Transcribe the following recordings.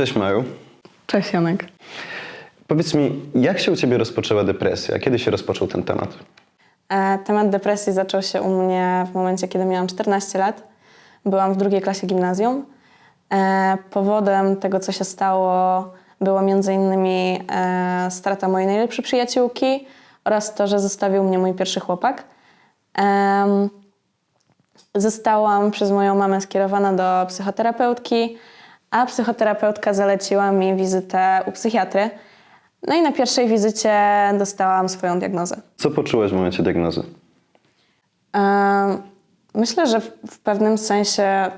Cześć Maju. Cześć Janek. Powiedz mi, jak się u Ciebie rozpoczęła depresja? Kiedy się rozpoczął ten temat? E, Temat depresji zaczął się u mnie w momencie, kiedy miałam 14 lat. Byłam w drugiej klasie gimnazjum. E, Powodem tego, co się stało, było między innymi e, strata mojej najlepszej przyjaciółki oraz to, że zostawił mnie mój pierwszy chłopak. Zostałam przez moją mamę skierowana do psychoterapeutki, a psychoterapeutka zaleciła mi wizytę u psychiatry. No i na pierwszej wizycie dostałam swoją diagnozę. Co poczułaś w momencie diagnozy? Myślę, że w, w pewnym sensie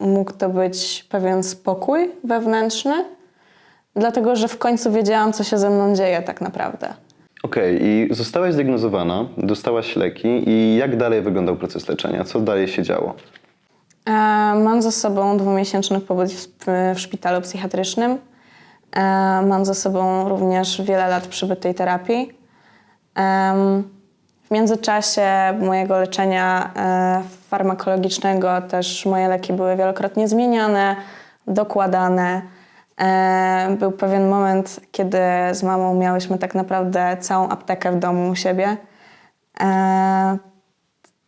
mógł to być pewien spokój wewnętrzny, dlatego że w końcu wiedziałam, co się ze mną dzieje tak naprawdę. Okej, i zostałaś zdiagnozowana, dostałaś leki i jak dalej wyglądał proces leczenia? Co dalej się działo? E, Mam za sobą dwumiesięczny pobyt w, szpitalu psychiatrycznym. E, Mam za sobą również wiele lat przybytej terapii. Em, W międzyczasie mojego leczenia e, farmakologicznego też moje leki były wielokrotnie zmieniane, dokładane. E, Był pewien moment, kiedy z mamą miałyśmy tak naprawdę całą aptekę w domu u siebie. E,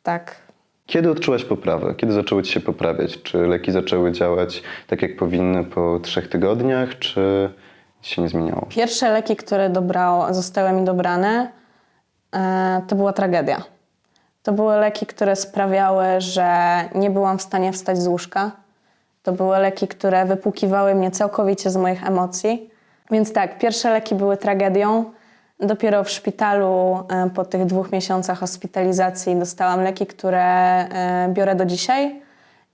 Tak, Kiedy odczułaś poprawę? Kiedy zaczęły Ci się poprawiać? Czy leki zaczęły działać tak, jak powinny po trzech tygodniach, czy się nie zmieniało? Pierwsze leki, które dobrało, zostały mi dobrane, e, to była tragedia. To były leki, które sprawiały, że nie byłam w stanie wstać z łóżka. To były leki, które wypłukiwały mnie całkowicie z moich emocji. Więc tak, pierwsze leki były tragedią. Dopiero w szpitalu e, po tych dwóch miesiącach hospitalizacji dostałam leki, które e, biorę do dzisiaj.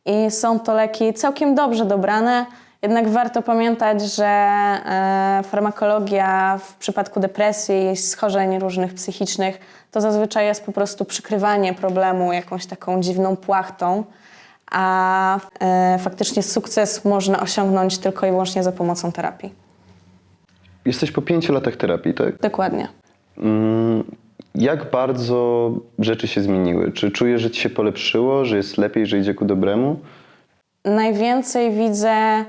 I są to leki całkiem dobrze dobrane, jednak warto pamiętać, że e, farmakologia w przypadku depresji, schorzeń różnych psychicznych, to zazwyczaj jest po prostu przykrywanie problemu jakąś taką dziwną płachtą, a faktycznie sukces można osiągnąć tylko i wyłącznie za pomocą terapii. Jesteś po pięciu latach terapii, tak? Dokładnie. Mm, Jak bardzo rzeczy się zmieniły? Czy czujesz, że Ci się polepszyło, że jest lepiej, że idzie ku dobremu? Najwięcej widzę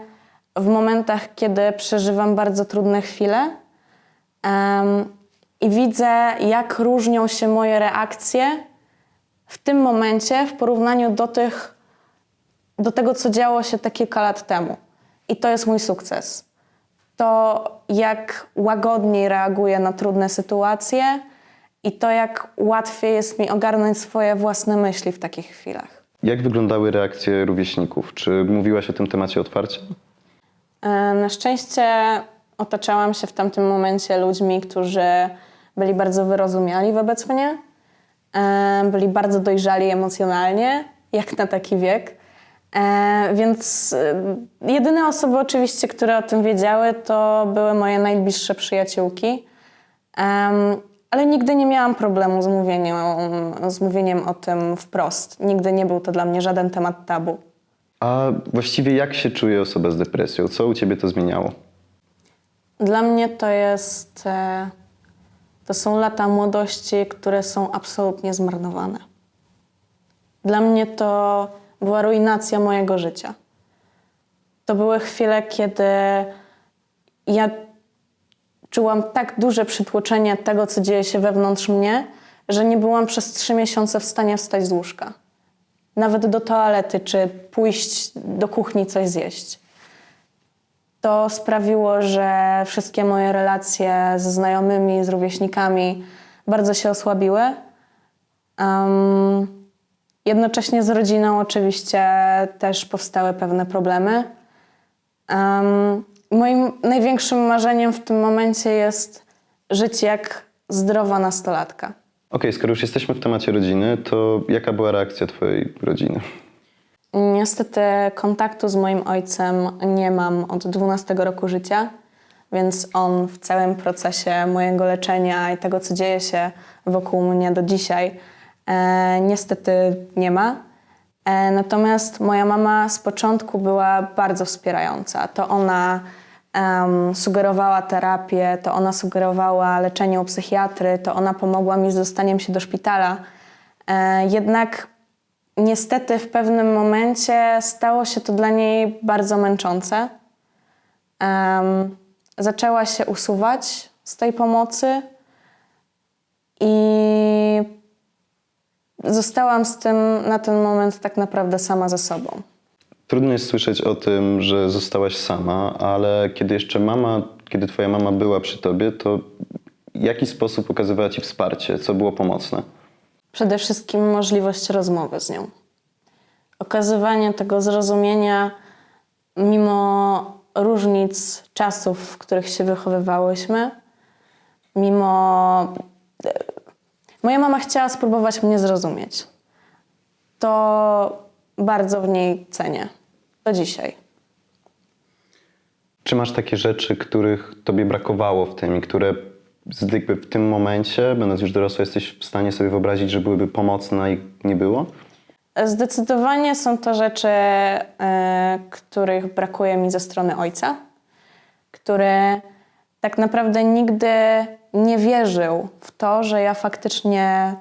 w momentach, kiedy przeżywam bardzo trudne chwile em, i widzę, jak różnią się moje reakcje w tym momencie w porównaniu do, tych, do tego, co działo się te kilka lat temu. I to jest mój sukces. To, jak łagodniej reaguję na trudne sytuacje i to, jak łatwiej jest mi ogarnąć swoje własne myśli w takich chwilach. Jak wyglądały reakcje rówieśników? Czy mówiłaś o tym temacie otwarcie? E, Na szczęście otaczałam się w tamtym momencie ludźmi, którzy byli bardzo wyrozumiali wobec mnie, e, byli bardzo dojrzali emocjonalnie, jak na taki wiek. Więc e, jedyne osoby oczywiście, które o tym wiedziały, to były moje najbliższe przyjaciółki. Ale nigdy nie miałam problemu z mówieniem, z mówieniem o tym wprost. Nigdy nie był to dla mnie żaden temat tabu. A właściwie jak się czuje osoba z depresją? Co u Ciebie to zmieniało? Dla mnie to jest. e, To są lata młodości, które są absolutnie zmarnowane. Dla mnie to była ruinacja mojego życia. To były chwile, kiedy ja czułam tak duże przytłoczenie tego, co dzieje się wewnątrz mnie, że nie byłam przez trzy miesiące w stanie wstać z łóżka. Nawet do toalety, czy pójść do kuchni coś zjeść to sprawiło, że wszystkie moje relacje ze znajomymi, z rówieśnikami bardzo się osłabiły. Em, jednocześnie z rodziną oczywiście też powstały pewne problemy. Em, moim największym marzeniem w tym momencie jest żyć jak zdrowa nastolatka. Okej, skoro już jesteśmy w temacie rodziny, to jaka była reakcja Twojej rodziny? Niestety kontaktu z moim ojcem nie mam od 12 roku życia, więc on w całym procesie mojego leczenia i tego, co dzieje się wokół mnie do dzisiaj, e, niestety nie ma. E, natomiast moja mama z początku była bardzo wspierająca. To ona sugerowała terapię, to ona sugerowała leczenie u psychiatry, to ona pomogła mi z dostaniem się do szpitala. E, jednak Niestety w pewnym momencie stało się to dla niej bardzo męczące. em, zaczęła się usuwać z tej pomocy i zostałam z tym na ten moment tak naprawdę sama ze sobą. Trudno jest słyszeć o tym, że zostałaś sama, ale kiedy jeszcze mama, kiedy twoja mama była przy tobie, to w jaki sposób okazywała ci wsparcie? Co było pomocne? Przede wszystkim możliwość rozmowy z nią. Okazywanie tego zrozumienia, mimo różnic czasów, w których się wychowywałyśmy, mimo. Moja mama chciała spróbować mnie zrozumieć. To bardzo w niej cenię. Do dzisiaj. Czy masz takie rzeczy, których tobie brakowało w tym i które jakby w tym momencie, będąc już dorosła, jesteś w stanie sobie wyobrazić, że byłyby pomocne, ich nie było? Zdecydowanie są to rzeczy, e, których brakuje mi ze strony ojca, który tak naprawdę nigdy nie wierzył w to, że ja faktycznie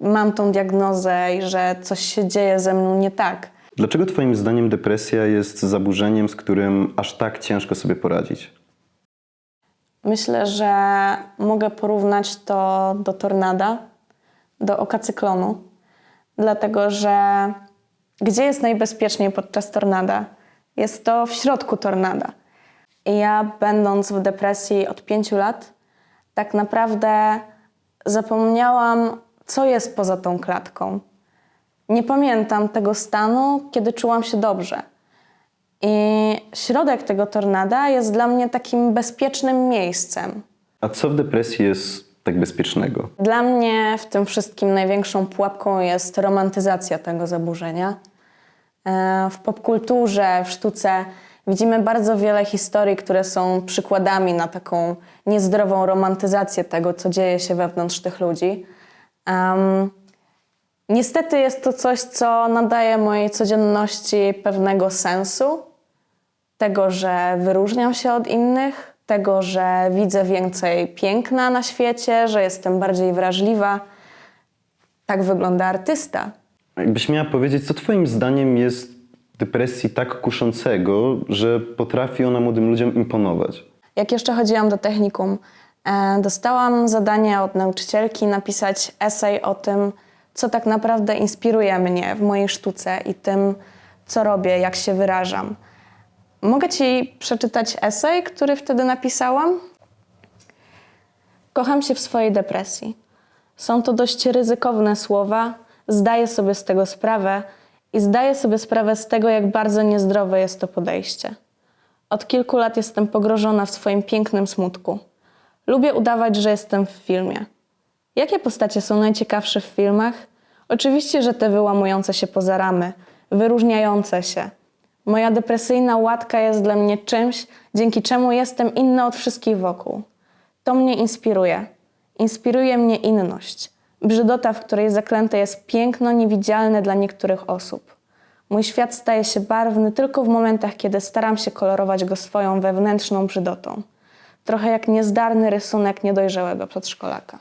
mam tą diagnozę i że coś się dzieje ze mną nie tak. Dlaczego twoim zdaniem depresja jest zaburzeniem, z którym aż tak ciężko sobie poradzić? Myślę, że mogę porównać to do tornada, do oka cyklonu, dlatego że gdzie jest najbezpieczniej podczas tornada? Jest to w środku tornada. I ja, będąc w depresji od pięciu lat, tak naprawdę zapomniałam, co jest poza tą klatką. Nie pamiętam tego stanu, kiedy czułam się dobrze. I środek tego tornada jest dla mnie takim bezpiecznym miejscem. A co w depresji jest tak bezpiecznego? Dla mnie w tym wszystkim największą pułapką jest romantyzacja tego zaburzenia. E, W popkulturze, w sztuce widzimy bardzo wiele historii, które są przykładami na taką niezdrową romantyzację tego, co dzieje się wewnątrz tych ludzi. Em, niestety jest to coś, co nadaje mojej codzienności pewnego sensu, tego, że wyróżniam się od innych, tego, że widzę więcej piękna na świecie, że jestem bardziej wrażliwa. Tak wygląda artysta. Jakbyś miała powiedzieć, co twoim zdaniem jest depresji tak kuszącego, że potrafi ona młodym ludziom imponować? Jak jeszcze chodziłam do technikum, e, dostałam zadanie od nauczycielki napisać esej o tym, co tak naprawdę inspiruje mnie w mojej sztuce i tym, co robię, jak się wyrażam. Mogę ci przeczytać esej, który wtedy napisałam? Kocham się w swojej depresji. Są to dość ryzykowne słowa, zdaję sobie z tego sprawę i zdaję sobie sprawę z tego, jak bardzo niezdrowe jest to podejście. Od kilku lat jestem pogrożona w swoim pięknym smutku. Lubię udawać, że jestem w filmie. Jakie postacie są najciekawsze w filmach? Oczywiście, że te wyłamujące się poza ramy, wyróżniające się. Moja depresyjna łatka jest dla mnie czymś, dzięki czemu jestem inna od wszystkich wokół. To mnie inspiruje. Inspiruje mnie inność. Brzydota, w której zaklęte jest piękno niewidzialne dla niektórych osób. Mój świat staje się barwny tylko w momentach, kiedy staram się kolorować go swoją wewnętrzną brzydotą. Trochę jak niezdarny rysunek niedojrzałego przedszkolaka.